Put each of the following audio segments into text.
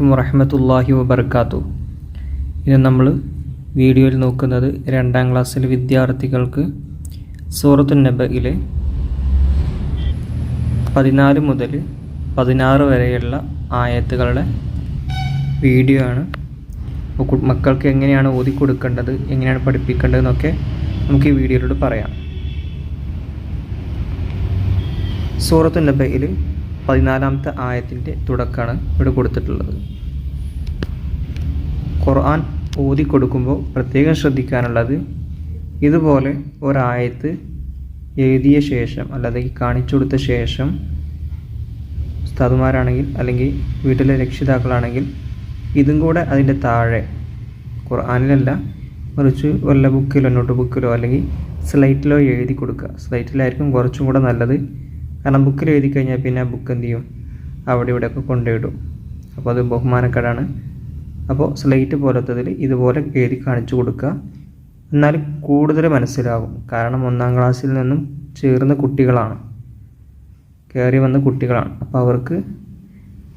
അലൈക്കും വറഹമത്തല്ലാഹി വബർക്കാത്തു. ഇന്ന് നമ്മൾ വീഡിയോയിൽ നോക്കുന്നത് രണ്ടാം ക്ലാസ്സിലെ വിദ്യാർത്ഥികൾക്ക് സൂറത്തു നബയിലെ പതിനാല് മുതൽ പതിനാറ് വരെയുള്ള ആയത്തുകളുടെ വീഡിയോ ആണ്. മക്കൾക്ക് എങ്ങനെയാണ് ഓതി കൊടുക്കേണ്ടത് എങ്ങനെയാണ് പഠിപ്പിക്കേണ്ടതെന്നൊക്കെ നമുക്ക് ഈ വീഡിയോയിലൂടെ പറയാം. സൂറത്തു നബയിൽ പതിനാലാമത്തെ ആയത്തിന്റെ തുടക്കമാണ് ഇവിടെ കൊടുത്തിട്ടുള്ളത്. ഖുർആൻ ഓതി കൊടുക്കുമ്പോൾ പ്രത്യേകം ശ്രദ്ധിക്കാനുള്ളത് ഇതുപോലെ ഒരായത്ത് എഴുതിയ ശേഷം അല്ലെങ്കിൽ കാണിച്ചു കൊടുത്ത ശേഷം ഉസ്താദുമാരാണെങ്കിൽ അല്ലെങ്കിൽ വീട്ടിലെ രക്ഷിതാക്കളാണെങ്കിൽ ഇതും കൂടെ അതിന്റെ താഴെ ഖുർആാനിലല്ല മറിച്ച് വല്ല ബുക്കിലോ നോട്ട് ബുക്കിലോ അല്ലെങ്കിൽ സ്ലൈറ്റിലോ എഴുതി കൊടുക്കുക. സ്ലൈറ്റിലായിരിക്കും കുറച്ചും കൂടെ നല്ലത്. കാരണം ബുക്കിൽ എഴുതി കഴിഞ്ഞാൽ പിന്നെ ബുക്ക് എന്ത് ചെയ്യും? അവിടെ ഇവിടെയൊക്കെ കൊണ്ടുപോയിടും അപ്പോൾ അത് ബഹുമാനക്കേടാണ്. അപ്പോൾ സ്ലേറ്റ് പോലത്തതിൽ ഇതുപോലെ എഴുതി കാണിച്ചു കൊടുക്കുക. എന്നാൽ കൂടുതൽ മനസ്സിലാകും കാരണം ഒന്നാം ക്ലാസ്സിൽ നിന്നും ചേർന്ന കുട്ടികളാണ്. കയറി വന്ന കുട്ടികളാണ്. അപ്പോൾ അവർക്ക്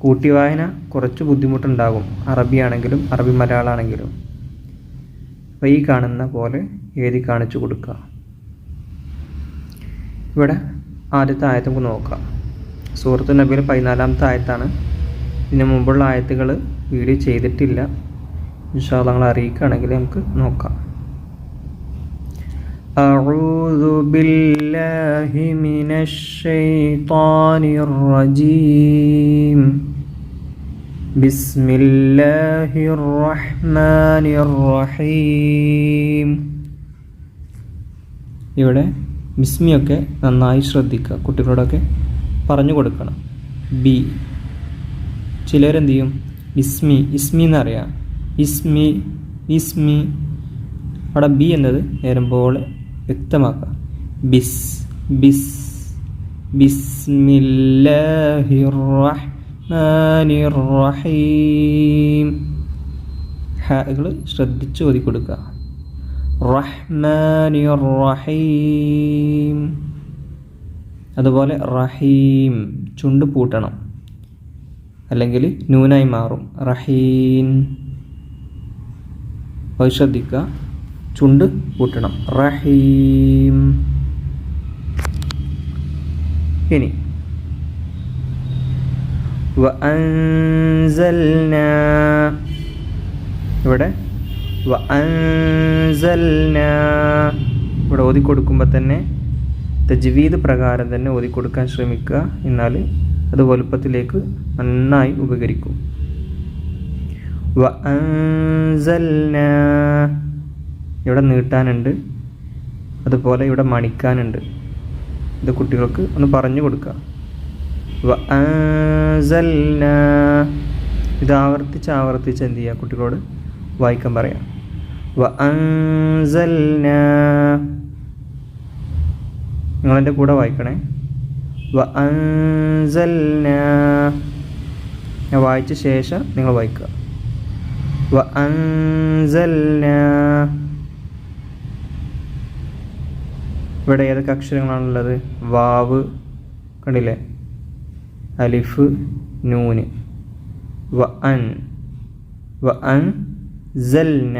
കൂട്ടി വായന കുറച്ച് ബുദ്ധിമുട്ടുണ്ടാകും. അറബി ആണെങ്കിലും അറബി മലയാളമാണെങ്കിലും അപ്പോൾ ഈ കാണുന്ന പോലെ എഴുതി കാണിച്ചു കൊടുക്കുക. ഇവിടെ ആദ്യത്തെ ആയത്ത് നമുക്ക് നോക്കാം സൂറത്ത് നബിയിൽ പതിനാലാമത്തെ ആയത്താണ് ഇതിന് മുമ്പുള്ള ആയത്തുകൾ വീഡിയോ ചെയ്തിട്ടില്ല ഇൻഷാ അള്ളാ നിങ്ങൾ അറിയിക്കുകയാണെങ്കിൽ നമുക്ക് നോക്കാം أعوذ بالله من الشيطان الرجيم بسم الله الرحمن الرحيم ഇവിടെ ബിസ്മിയൊക്കെ നന്നായി ശ്രദ്ധിക്കുക. കുട്ടികളോടൊക്കെ പറഞ്ഞു കൊടുക്കണം. ബി. ചിലരെന്ത് ചെയ്യും ഇസ്മി ഇസ്മി എന്നറിയാം. ഇസ്മി ഇസ്മി. അവിടെ ബി എന്നത് നേരുമ്പോൾ വ്യക്തമാക്കുക. ബിസ് ബിസ്. റഹീം ഹാകൾ ശ്രദ്ധിച്ച് ഓതി കൊടുക്കുക റഹ്മാനിർ റഹീം അതുപോലെ റഹീം ചുണ്ട് പൂട്ടണം. അല്ലെങ്കിൽ നൂനായി മാറും. റഹീൻ. ശ്രദ്ധിക്കുക. ചുണ്ട് പൂട്ടണം. റഹീം. ഇനി. ഇവിടെ വഅൻസൽനാ. ഇവിടെ ഓതി കൊടുക്കുമ്പോൾ തന്നെ തജ്വീദ് പ്രകാരം തന്നെ ഓതി കൊടുക്കാൻ ശ്രമിക്കുക. എന്നാൽ അത് വലുപ്പത്തിലേക്ക് നന്നായി ഉപകരിക്കും. വഅൻസൽനാ. ഇവിടെ നീട്ടാനുണ്ട്. അതുപോലെ ഇവിടെ മണിക്കാനുണ്ട്. ഇത് കുട്ടികൾക്ക് ഒന്ന് പറഞ്ഞു കൊടുക്കുക. വഅൻസൽനാ. ഇത് ആവർത്തിച്ച് ആവർത്തിച്ച് എന്ത് ചെയ്യുക കുട്ടികളോട്? വായിക്കാൻ പറയാം. വഅൻസൽനാ. നിങ്ങളെന്റെ കൂടെ വായിക്കണേ. വഅൻസൽന. ഞാൻ വായിച്ച ശേഷം നിങ്ങൾ വായിക്കുക. വഅൻസൽന. ഇവിടെ ഏതൊക്കെ അക്ഷരങ്ങളാണുള്ളത്? വാവ് കണ്ടില്ലേ? അലിഫ് നൂന്. വ അൻ വ അൻ സൽന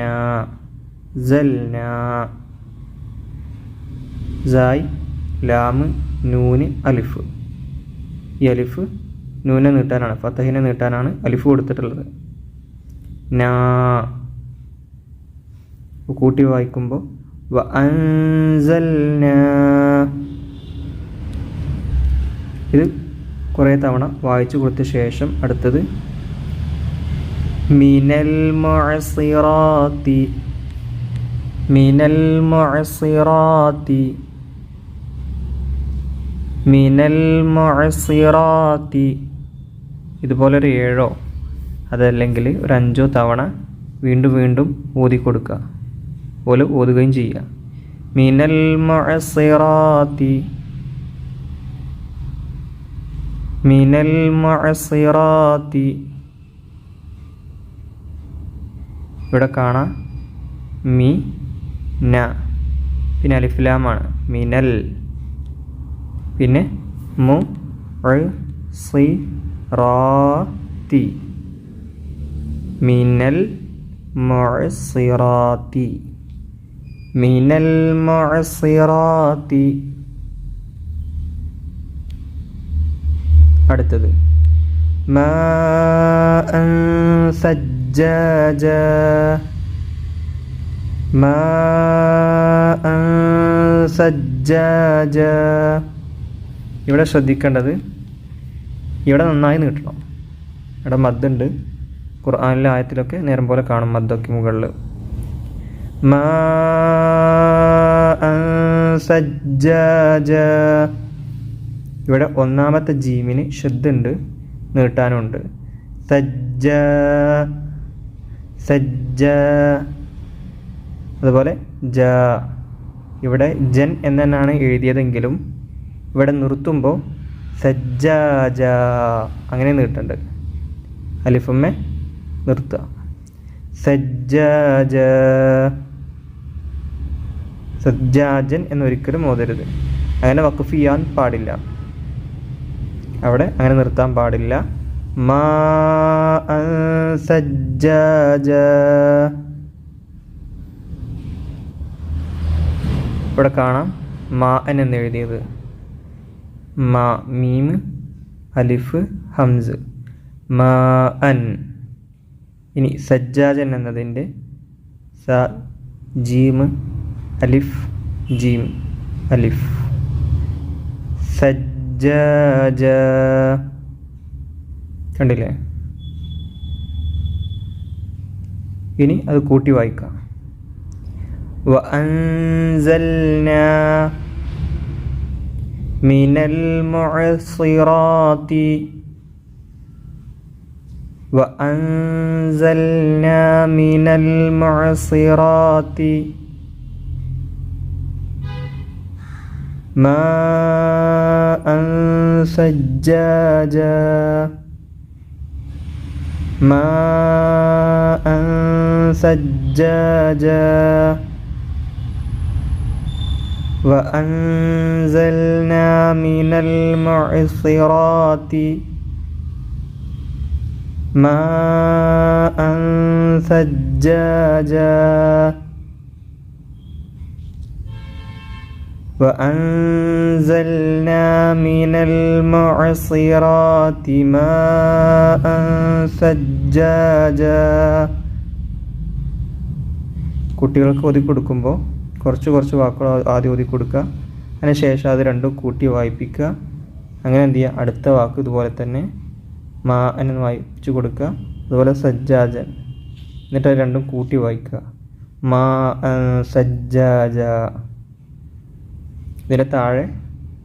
സൽന സായ് ലാമ് നൂന് അലിഫ്. ഈ അലിഫ് നൂനെ നീട്ടാനാണ്. ഫത്തഹിനെ നീട്ടാനാണ് അലിഫ് കൊടുത്തിട്ടുള്ളത്. നാ. കൂട്ടി വായിക്കുമ്പോൾ വ ഇത് കുറേ തവണ വായിച്ചു കൊടുത്ത ശേഷം അടുത്തത് മിനൽ മുഅസിറാത്തി മിനൽ المعصرات മിനൽ ഇതുപോലെ ഒരു ഏഴോ അതല്ലെങ്കിൽ ഒരു അഞ്ചോ തവണ വീണ്ടും വീണ്ടും ഓതി കൊടുക്കുക. പോലെ ഓതുകയും ചെയ്യുക. മിനൽ മുഅസിറാത്തി മിനൽ മുഅസിറാത്തി ഇവിടെ കാണാം. മി ന. പിന്നെ അലിഫ്ലാമാണ് മിനൽ. പിന്നെ മു സി റോ തി. മിനൽ മുഅസിറാത്തി മിനൽ മുഅസിറാത്തി അടുത്തത്. സജ്ജാജ. മാഅൻ സജ്ജാജ. ഇവിടെ ശ്രദ്ധിക്കേണ്ടത് ഇവിടെ നന്നായി നീട്ടണം ഇവിടെ മദ്ദുണ്ട്. ഖുർആാനിലെ ആയത്തിലൊക്കെ നേരം പോലെ കാണും മദ്ദൊക്കെ മുകളിൽ മാ സജ്ജാജ. ഇവിടെ ഒന്നാമത്തെ ജീമിന് ശുദ്ധുണ്ട് നീട്ടാനുണ്ട്. സജ്ജ സജ്ജ. അതുപോലെ ജ ഇവിടെ ജൻ എന്ന് തന്നെയാണ് എഴുതിയതെങ്കിലും ഇവിടെ നിർത്തുമ്പോൾ സജ്ജാജ അങ്ങനെ നീട്ടുണ്ട്. അലിഫമ്മെ നിർത്തുക. സജ്ജാജ സജ്ജാജൻ എന്നൊരിക്കലും ഓതരുത്. അങ്ങനെ വഖഫ് ചെയ്യാൻ പാടില്ല. അവിടെ അങ്ങനെ നിർത്താൻ പാടില്ല. മാ സജ്ജ ഇവിടെ കാണാം മാ അൻ എന്ന് എഴുതിയത്. മാ മീം അലിഫ് ഹംസ്. മാ അൻ. ഇനി സജ്ജാജൻ എന്നതിന്റെ സ ജീം അലിഫ് ജീം അലിഫ്. സജ്ജാജ. കണ്ടില്ലേ? ഇനി അത് കൂട്ടി വായിക്കാം. وأنزلنا من المعصرات وأنزلنا من المعصرات ماء سجاجا ماء سجاجا وأنزلنا من المعصرات ماء ثجاجا وأنزلنا من المعصرات ماء ثجاجا കുട്ടികൾക്ക് ഒതുക്കി കൊടുക്കുമ്പോൾ കുറച്ച് കുറച്ച് വാക്കുകൾ ആദ്യം ഒതുക്കി കൊടുക്കുക. അതിന് ശേഷം അത് രണ്ടും കൂട്ടി വായിപ്പിക്കുക. അങ്ങനെ എന്ത് ചെയ്യുക? അടുത്ത വാക്ക് ഇതുപോലെ തന്നെ മാ എന്ന് വായിച്ചു കൊടുക്കുക. അതുപോലെ സജ്ജാജൻ. എന്നിട്ട് അത് രണ്ടും കൂട്ടി വായിക്കുക. മാ സജ്ജാജ. ഇതിന്റെ താഴെ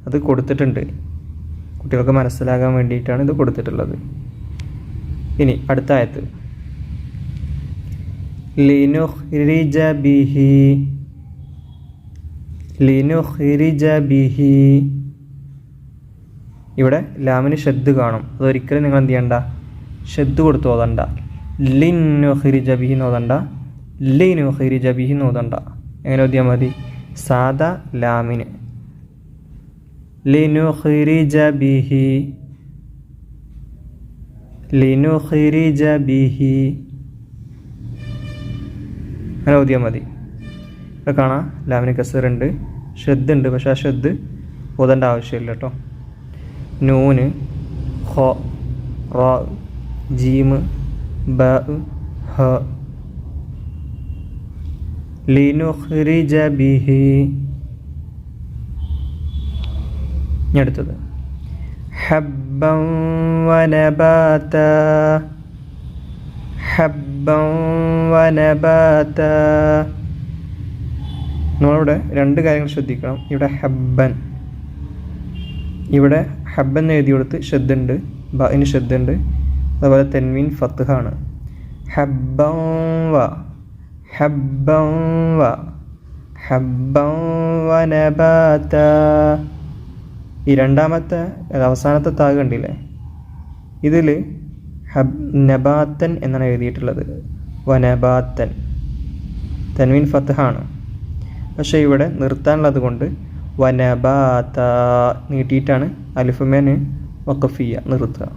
അത് കൊടുത്തിട്ടുണ്ട്. കുട്ടികൾക്ക് മനസ്സിലാകാൻ വേണ്ടിയിട്ടാണ് ഇത് കൊടുത്തിട്ടുള്ളത്. ഇനി അടുത്ത ആയത്ത്. ലിനുഹ്രിജ ബിഹി ലിനുഹ്രിജ ബിഹി. ഇവിടെ ലാമിന് ഷെദ് കാണും. അതൊരിക്കലും നിങ്ങൾ എന്ത് ചെയ്യണ്ട? ഷെദ് കൊടുത്ത് ഓതണ്ട. ലിന്നുഹ്രിജ ബിഹി നോതണ്ട ലിനുഖിരിജ ബിഹി നോതണ്ട എങ്ങനെ ഓതിയാൽ മതി? സാദാ ലാമിന്. ലിനുഖിരിജ ബിഹി. ലിനുഖിരിജ ബിഹി. അങ്ങനെ ഓതിയാൽ മതി. ഇവിടെ കാണാം. ലാമിന് കസറുണ്ട് ഷെദ് ഉണ്ട്. പക്ഷെ ആ ഷെദ് ഓതേണ്ട ആവശ്യമില്ല കേട്ടോ. നൂന് ഹോ റോ ജീമ് ബ ഹ. ലിനുഹ്രിജ ബിഹി. അടുത്തത്. ഹബ്ബൻ വനബാത. വനബാത. നമ്മളിവിടെ രണ്ട് കാര്യങ്ങൾ ശ്രദ്ധിക്കണം. ഇവിടെ ഹബ്ബൻ. ഇവിടെ ഹബ്ബൻ എഴുതി കൊടുത്ത് ഷെദ്ദുണ്ട് ബിന് ഷെദ്ദുണ്ട്. അതുപോലെ തെൻവീൻ ഫത്ത്ഹാണ് ഹബ്ബൻ വ ഹബ്ബൻ വ ഹബ്ബൻ വനബാത ഈ രണ്ടാമത്തെ അവസാനത്തെ താഗ് കണ്ടില്ലേ? ഇതിൽ ഹബ് നബാത്തൻ എന്നാണ് എഴുതിയിട്ടുള്ളത്. വനബാത്തൻ തൻവീൻ ഫത്ത്ഹാണ് പക്ഷേ ഇവിടെ നിർത്താനുള്ളത് കൊണ്ട് വനബാത നീട്ടിയിട്ടാണ് അലിഫുമേന് വക്കഫിയ നിർത്തുക.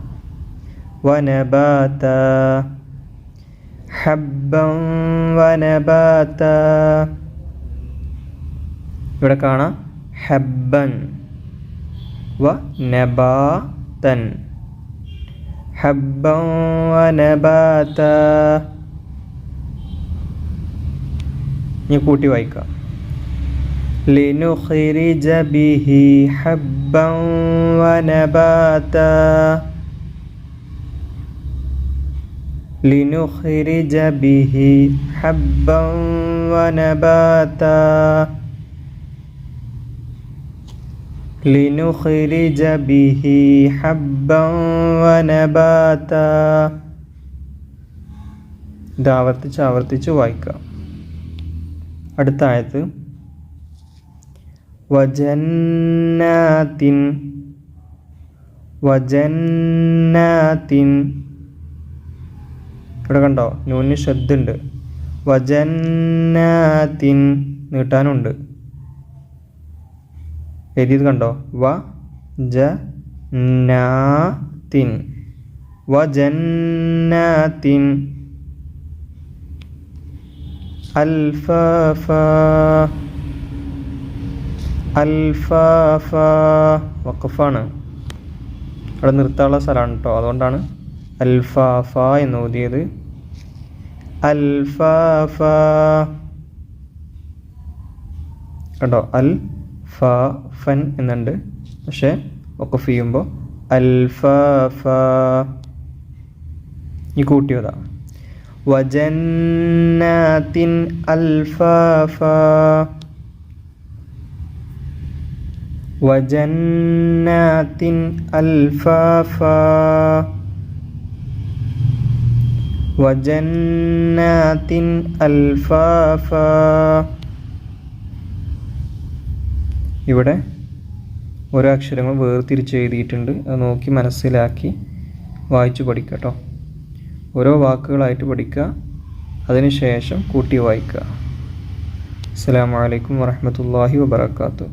വനബാത ഹബ്ബം വനബാത. ഇവിടെ കാണാം. ഹബ്ബൻ വ നബാതൻ. ഹബ്ബം വനബാത. ഇനി കൂട്ടി വായിക്കാം. ലിനുഖ്രിജ ബിഹി ഹബ്ബൻ വ നബാത لنخرج به حبا ونباتا لنخرج به حبا ونباتا ഇത് ആവർത്തിച്ച് ആവർത്തിച്ച് വായിക്കാം അടുത്ത ആയത്ത് വജന്നാത്തിൻ വജന്നാത്തിൻ. ഇവിടെ കണ്ടോ? നൂന് ശ്രദ്ധുണ്ട് വജന്നാത്തിൻ നീട്ടാനുണ്ട്. എഴുതിയത് കണ്ടോ? വ ജ നാത്തിൻ വജന്നാത്തിൻ. അൽഫാഫ. അൽഫാഫ. വഖഫാണ്. അവിടെ നിർത്താനുള്ള സ്ഥലമാണ് കേട്ടോ അതുകൊണ്ടാണ് അൽഫാഫ എന്ന് ഓതിയത്. അൽഫാഫ. കണ്ടോ? അൽ ഫ ഫൻ എന്നുണ്ട്. പക്ഷേ ഒക്കെ ചെയ്യുമ്പോൾ അൽഫാഫ. ഈ കൂട്ടിയതാ വജന്നാത്തിൻ അൽഫാഫ. വജന്നാത്തിൻ അൽഫാഫ. വജന്നാത്തിൻ അൽഫാഫ. ഇവിടെ ഓരോ അക്ഷരങ്ങൾ വേർതിരിച്ച് എഴുതിയിട്ടുണ്ട് അത് നോക്കി മനസ്സിലാക്കി വായിച്ചു പഠിക്കുക ഓരോ വാക്കുകളായിട്ട് പഠിക്കുക. അതിനുശേഷം കൂട്ടി വായിക്കുക. അസ്സാം വലൈക്കും വാഹമത്തല്ലാഹി വാബർക്കാത്തു